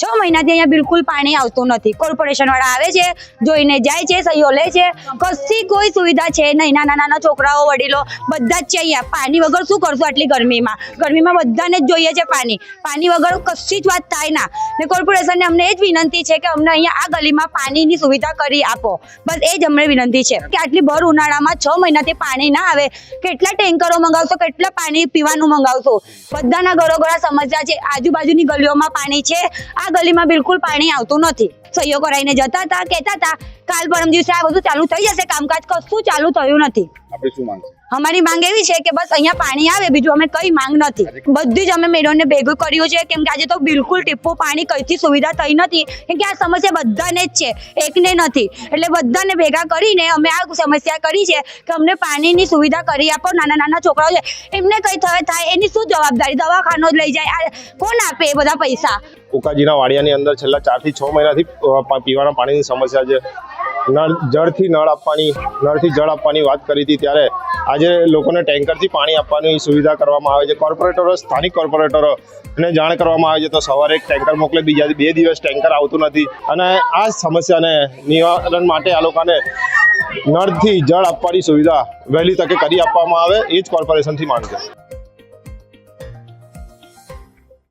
છ મહિનાથી અહીંયા બિલકુલ પાણી આવતું નથી. કોર્પોરેશન વાળા આવે છે, જોઈને જાય છે, સહીઓ લે છે. કશી કોઈ સુવિધા છે નહીં. નાના નાના છોકરાઓ, વડીલો બધા જ છે અહીંયા. પાણી વગર શું કરશું આટલી ગરમીમાં? ગરમીમાં બધાને જ જોઈએ છે પાણી. પાણી વગર કશી જ વાત થાય ના. ને કોર્પોરેશનને અમને એ જ વિનંતી છે કે અમને અહીંયા આ ગલીમાં પાણીની સુવિધા કરી આપો. બસ એ જ અમને વિનંતી છે કે આટલી ભર ઉનાળામાં છ મહિનાથી પાણી ના આવે, કેટલા ટેન્કરો મંગાવશો, કેટલા પાણી પીવાનું મંગાવશો? બધાના ઘરો ઘરા સમસ્યા છે. આજુબાજુની ગલીઓમાં પાણી છે. આ ગલીમાં બિલકુલ પાણી આવતું નથી. સહીઓ કરાવીને જતા હતા કહેતા હતા કાલ પરમ દિવસે આ બધું ચાલુ થઈ જશે કામકાજ કશું ચાલુ થયું નથી. આપણે શું માંગશે? અમારી માંગ એવી છે કે બસ અહીંયા પાણી આવે બીજું અમે કઈ માંગ નથી. બધી જ અમે મેડોને ભેગું કર્યું છે કેમ કે આજે તો બિલકુલ ટીપું પાણી કઈથી સુવિધા થઈ નથી. કેમ કે આ સમસ્યા બધાને જ છે એકને નથી. એટલે બધાને ભેગા કરીને અમે આ સમસ્યા કરી છે કે અમને પાણીની સુવિધા કરી આપો નાના નાના છોકરાઓ છે એમને કઈ થાય થાય એની શું જવાબદારી? દવાખાનો જ લઈ જાય આ કોણ આપે એ બધા પૈસા? ઉકાજીના વાડિયાની અંદર છેલ્લા ચારથી છ મહિનાથી પીવાના પાણીની સમસ્યા છે. નળ, જળથી નળ આપવાની, નળથી જળ આપવાની વાત કરી હતી ત્યારે આજે લોકોને ટેન્કરથી પાણી આપવાની સુવિધા કરવામાં આવે છે. કોર્પોરેટરો, સ્થાનિક કોર્પોરેટરો ને જાણ કરવામાં આવે છે તો સવારે એક ટેન્કર મોકલે, બીજા બે દિવસ ટેન્કર આવતું નથી. અને આ સમસ્યાને નિવારણ માટે આ લોકોને નળથી જળ આપવાની સુવિધા વહેલી તકે કરી આપવામાં આવે, એ જ કોર્પોરેશનથી માંગ છે.